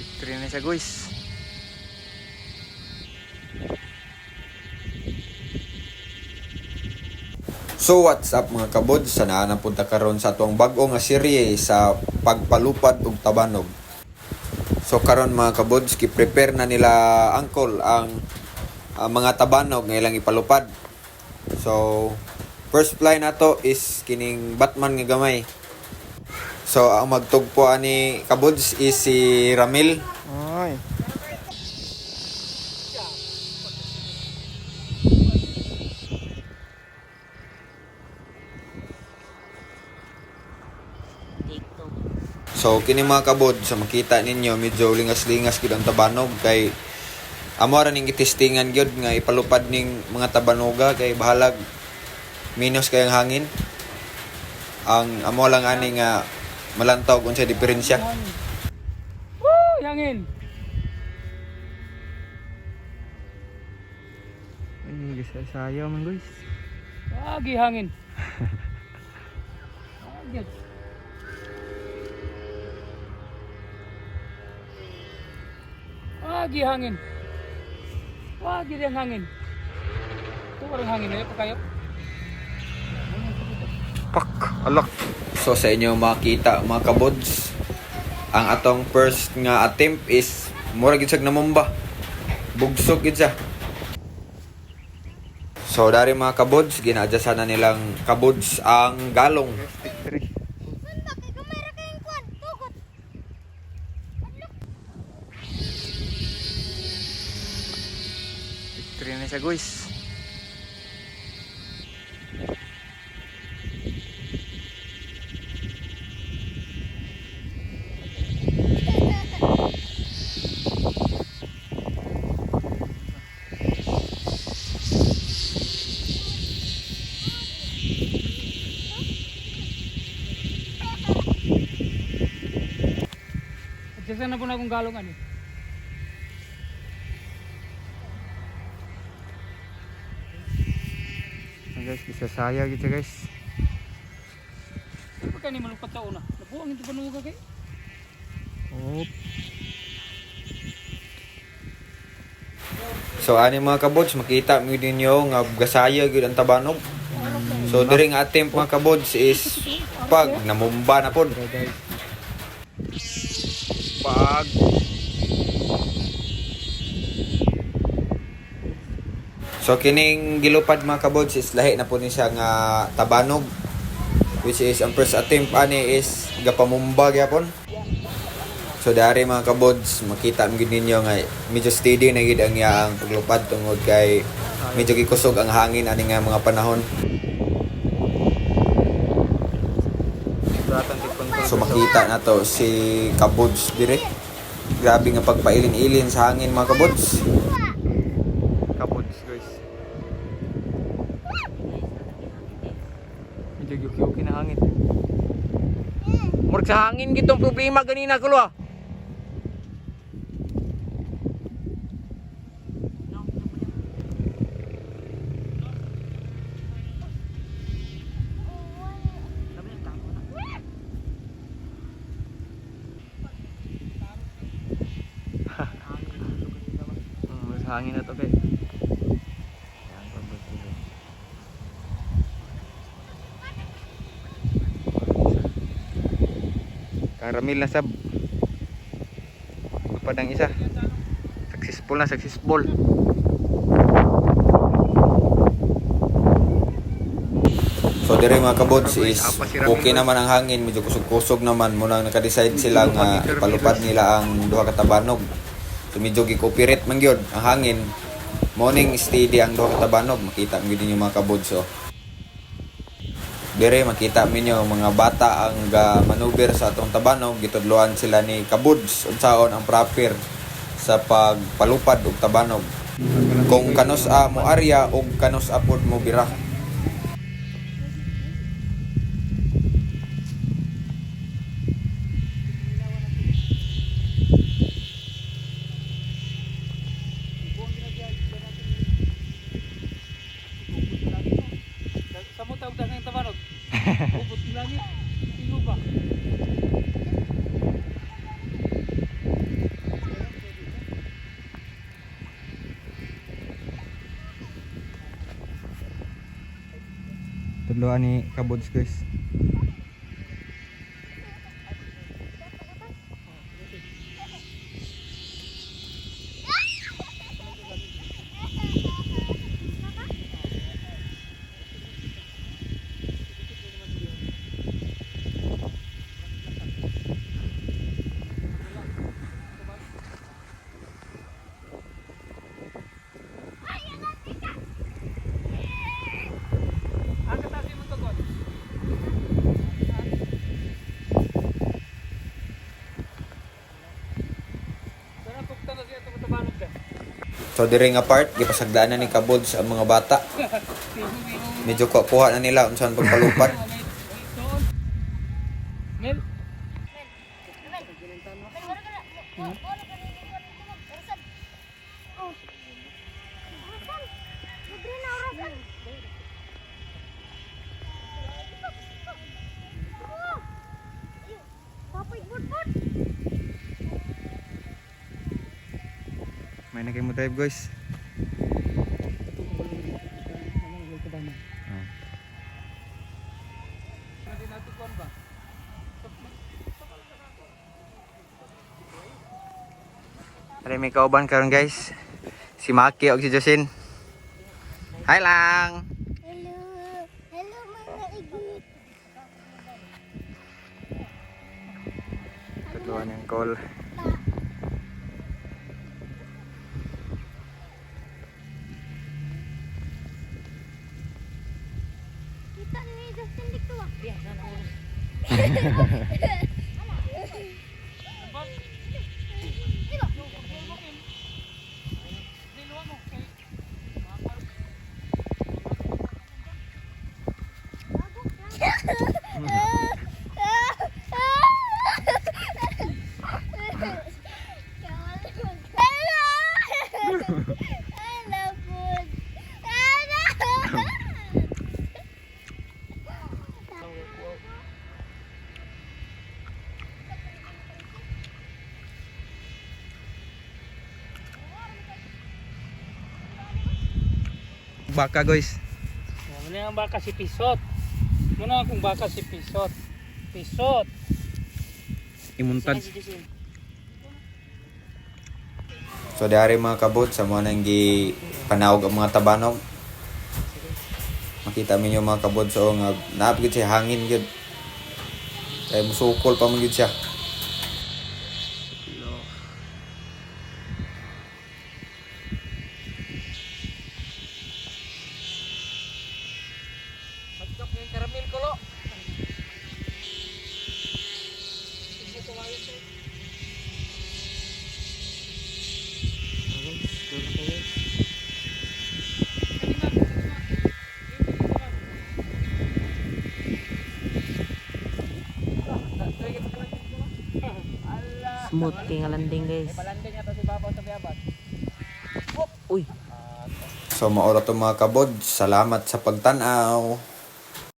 Victory na siya guys. So what's up mga kabod? Sana napunta karon sa atong bag-o nga serye sa pagpalupad ug tabanog. So karon mga kabods, ki-prepare na nila angkol ang ang mga tabanog nga ilang ipalupad. So first fly nato is kining Batman nga gamay. So ang magtugpo ani kabods is si Ramil. Ay. So kini mga kabod sa makita ninyo medyo lingas-lingas gid ang tabanog kay amo ra ning itestingan gyud nga ipalupad ning mga tabanoga kay bahalag minus kay ang hangin. Ang amo lang ani nga malantaw kung sa diferensya. Woo! Yangin! Ay, guys, sayo man guys. Lagi hangin. Lagi. Lagi hangin. Lagi din hangin. Ito parang hangin na pa kayo. Pak, alak. So sa inyo makita mga kabods ang atong first nga attempt is mura gid sag namumba. Bugsok gid siya. So dari mga kabods gina-adjustan na nilang kabods ang galong. Victory na siya guys. Adjustan na po na akong galongan eh. Ay, guys, bisa saya gitu guys. Ano pa ni malupat sa una? Nabuang ito panuga kay. Oh, So ani mga kabods makita mo din ninyo nga gasaya gyud ang tabanog. So diri nga attempt mga kabods is pag namumba na pod. Pag So kining gilupad mga kabods is lahi na po ni siya nga tabanog which is ang first attempt ani is gapamumba gyapon. So dari mga kabods makita mo gid ninyo nga medyo steady na gid ang yaang paglupad tungod kay medyo gikusog ang hangin ani nga mga panahon. Bratan. So makita na to si kabods dire. Grabe nga pagpailin-ilin sa hangin mga kabods. Kapots guys. Medyo yuki-yuki na hangin. Murag sa hangin gitong problema ganina ko lo. Hmm, sa hangin na to guys. Yan, pabalik. Karamil na sab. Lupad ang isa. Successful na, successful. So dire mga kabods is okay naman ang hangin, medyo kusog-kusog naman muna naka-decide sila nga ipalupad nila ang duha ka tabanog. Medyo gi-cooperate man gyud ang hangin. Morning steady ang ka tabanog, makita mo gyud ninyo mga kabods oh. Dire makita mo ninyo mga bata ang ga maneuver sa atong tabanog, gitudloan sila ni kabods unsaon ang proper sa pagpalupad og tabanog. Kung kanos a mo arya o kanos apod mo bira. sebenarnya tinggi ni kabut guys. So diri nga part gipasagdaan na ni kabods ang mga bata. Medyo kuha na nila unsan pagpalupad. Mel, May na kayo mo drive guys. Ba? Ari may kauban karon guys. Si Maki og si Josin. Hi lang. Hello. Hello mga igit. Tudloan yung call. Yeah. Baka guys. Muna ang baka si Pisot. Muna akong baka si Pisot. Pisot. Imuntad. So diari mga kabot sa mga nang gi panawag ang mga tabanog. Makita mi yung mga kabot so nga naapgid siya hangin gyud. Kaya musukol pa man gyud siya. Magkak yung karamel ko lo. Smooth kay nga landing guys. Uy, So maura to mga kabod. Salamat sa pagtanaw.